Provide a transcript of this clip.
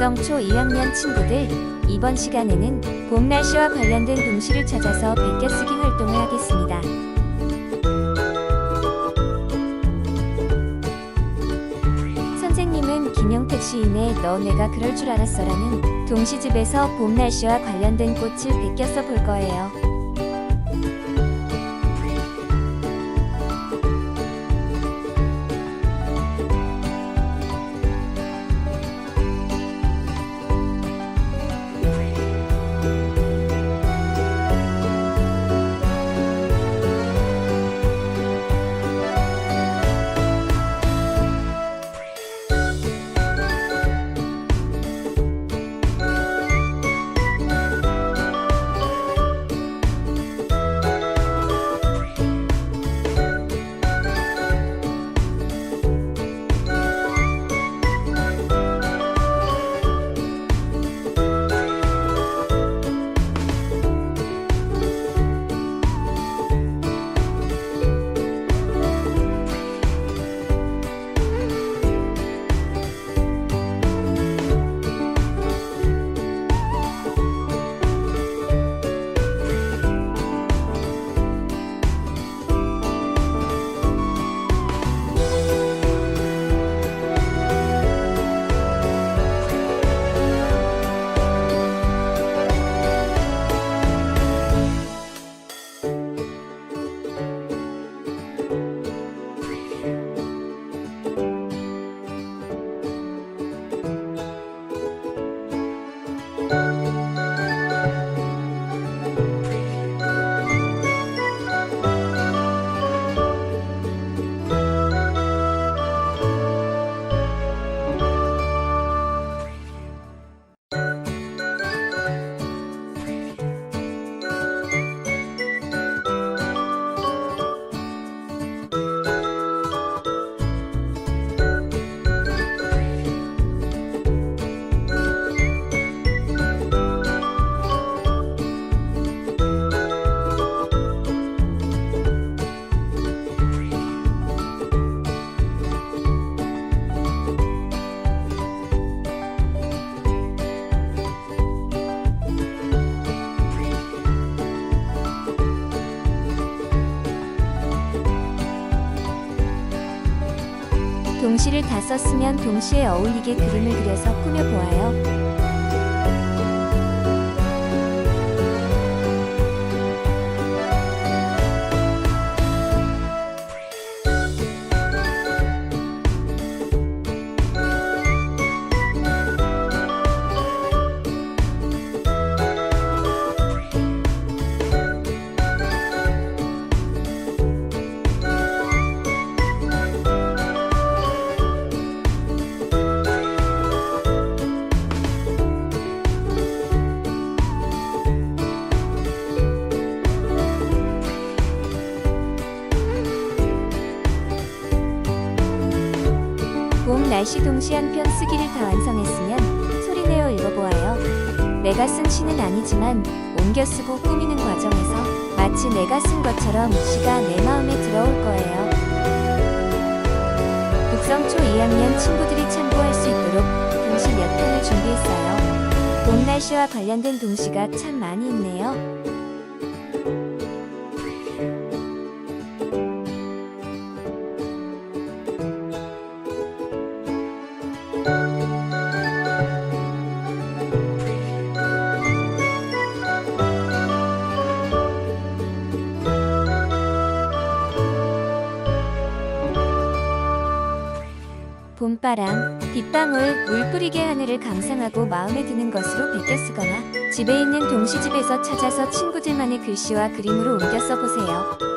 북성초 2학년 친구들, 이번 시간에는 봄 날씨와 관련된 동시를 찾아서 베껴쓰기 활동을 하겠습니다. 선생님은 김영택 시인의 너 내가 그럴 줄 알았어라는 동시집에서 봄 날씨와 관련된 꽃을 베껴 써 볼 거예요. 동시를 다 썼으면 동시에 어울리게 그림을 그려서 꾸며보아요. 날씨 동시 한 편 쓰기를 다 완성했으면 소리내어 읽어보아요. 내가 쓴 시는 아니지만 옮겨 쓰고 꾸미는 과정에서 마치 내가 쓴 것처럼 시가 내 마음에 들어올 거예요. 북성초 2학년 친구들이 참고할 수 있도록 동시 몇 편을 준비했어요. 봄 날씨와 관련된 동시가 참 많이 있네요. 봄바람, 빗방울, 물 뿌리게 하늘을 감상하고 마음에 드는 것으로 베껴 쓰거나 집에 있는 동시집에서 찾아서 친구들만의 글씨와 그림으로 옮겨 써보세요.